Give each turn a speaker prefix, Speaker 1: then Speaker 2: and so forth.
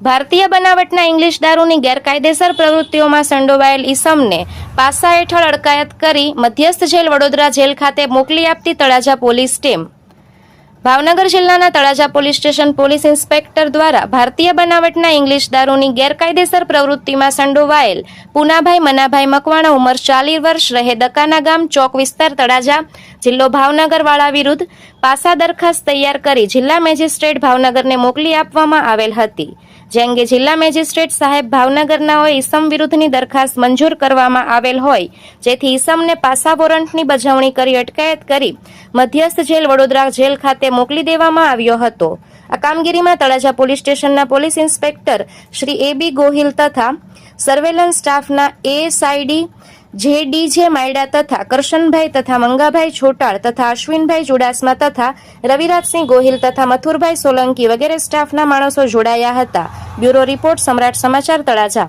Speaker 1: ભારતીય બનાવટના ઇંગ્લિશ દારૂની ગેરકાયદેસર પ્રવૃત્તિઓમાં સંડોવાયેલ ઈસમને પાસા હેઠળ અટકાયત કરી મધ્યસ્થ જેલ વડોદરા જેલ ખાતે મોકલી આપતી તળાજા પોલીસ ટીમ. ભાવનગર જિલ્લાના Talaja police station police inspector દ્વારા ભારતીય બનાવટના ઇંગ્લિશ દારૂની ગેરકાયદેસર પ્રવૃત્તિમાં સંડોવાયેલ પુનાભાઈ મનાભાઈ મકવાણા ઉંમર ચાલીસ વર્ષ રહે દકાના ગામ ચોક વિસ્તાર તળાજા. જિલ્લો ભાવનગરવાળા વિરુદ્ધ પાસા દરખાસ્ત તૈયાર કરી જિલ્લા મેજિસ્ટ્રેટ ભાવનગરને મોકલી આપવામાં આવેલ હતી. જે અંગે જિલ્લા મેજિસ્ટ્રેટ સાહેબ ભાવનગરનાઓએ ઈસમ વિરુદ્ધની દરખાસ્ત મંજૂર કરવામાં આવેલ હોય, જેથી ઈસમને પાસા વોરંટની બજાવણી કરી અટકાયત કરી મધ્યસ્થ જેલ વડોદરા જેલ ખાતે મોકલી દેવામાં આવ્યો હતો. આ કામગીરીમાં તળાજા પોલીસ સ્ટેશનના police inspector Shri A B Gohil તથા સર્વેલન્સ સ્ટાફના એએસઆઈડી જે ડી જે માયડા તથા કરશનભાઈ તથા મંગાભાઈ છોટાળ તથા અશ્વિનભાઈ ચુડાસમા તથા રવિરાજસિંહ ગોહિલ તથા મથુરભાઈ સોલંકી વગેરે સ્ટાફના માણસો જોડાયા હતા. બ્યુરો રિપોર્ટ સમ્રાટ સમાચાર તળાજા.